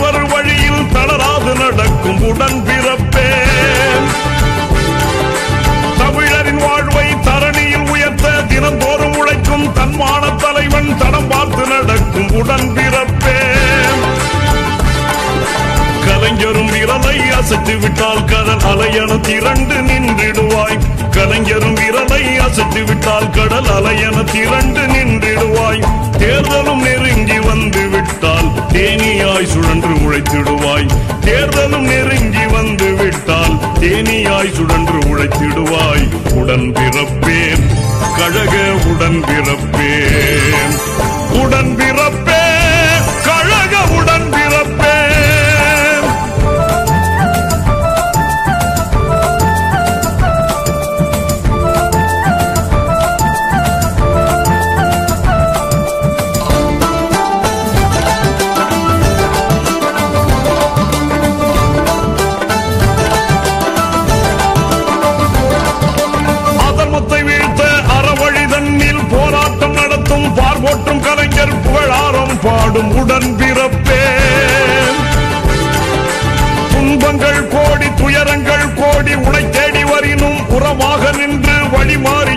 தலைவர் வழியில் தளராது நடக்கும் உடன் பிறப்பே. தமிழரின் வாழ்வை தரணியில் உயர்த்த தினந்தோறும் உழைக்கும் தன்மான தலைவன் தடம் பார்த்து நடக்கும் உடன் பிறப்பே. கலைஞரும் விரலை அசைத்து விட்டால் கடல் அலையன திரண்டு நின்றிடுவாய். கலைஞரும் விரலை அசைத்து விட்டால் கடல் அலையன திரண்டு நின்றிடுவாய். தேர்தலும் நெருங்கி வந்து உழைத்திடுவாய் தேர்தலும் நெருங்கி வந்து விட்டால் தேனியாய் சுழன்று உழைத்திடுவாய். உடன் பிறப்பேன். கழக உடன் பிறப்பேன். உடன் பிறப்பேன்.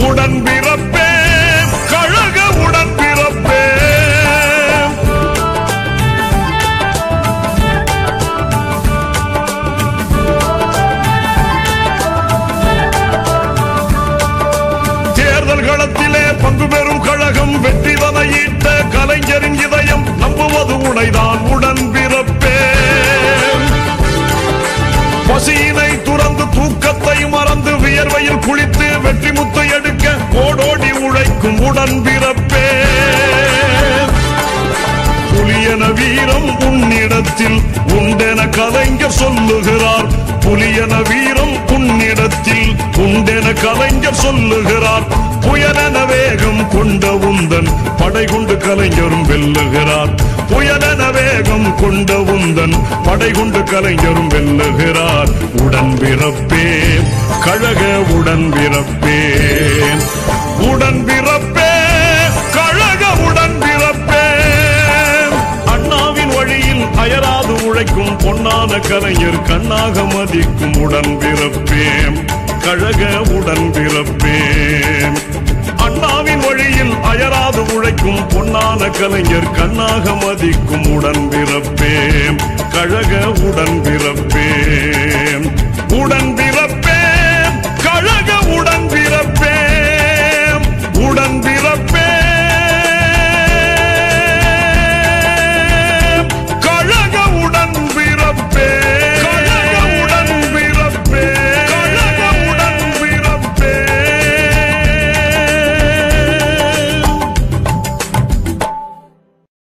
உடன் பிறப்பே கழக உடன் பிறப்பே தேர்தல் களத்திலே பங்கு பெறும் கழகம் வெற்றி வதையிட்ட கலைஞரின் இதை உழைக்கும் உடன் பிறப்பே. புலியன வீரம் உன்னிடத்தில் உண்டென கலைஞர் சொல்லுகிறார். புலியன வீரம் உன்னிடத்தில் உண்டென கலைஞர் சொல்லுகிறார். புயலன வேகம் கொண்ட உந்தன் படை கொண்டு கலைஞரும் வெல்லுகிறார். புயலன வேகம் கொண்ட உந்தன் படை கொண்டு கலைஞரும் வெல்லுகிறார். உடன் பிறப்பே கழக உடன் பிறப்பேன். உடன் பிறப்பே கழக உடன் பிறப்பே. அண்ணாவின் வழியில் அயராது உழைக்கும் பொன்னான கலைஞர் கண்ணாக மதிக்கும் உடன் பிறப்பேன் கழக உடன் பிறப்பேன். அண்ணாவின் வழியில் அயராது உழைக்கும் பொன்னான கலைஞர் கண்ணாக மதிக்கும் உடன் பிறப்பேன் கழக உடன் பிறப்பே உடன் பிறப்பேன்.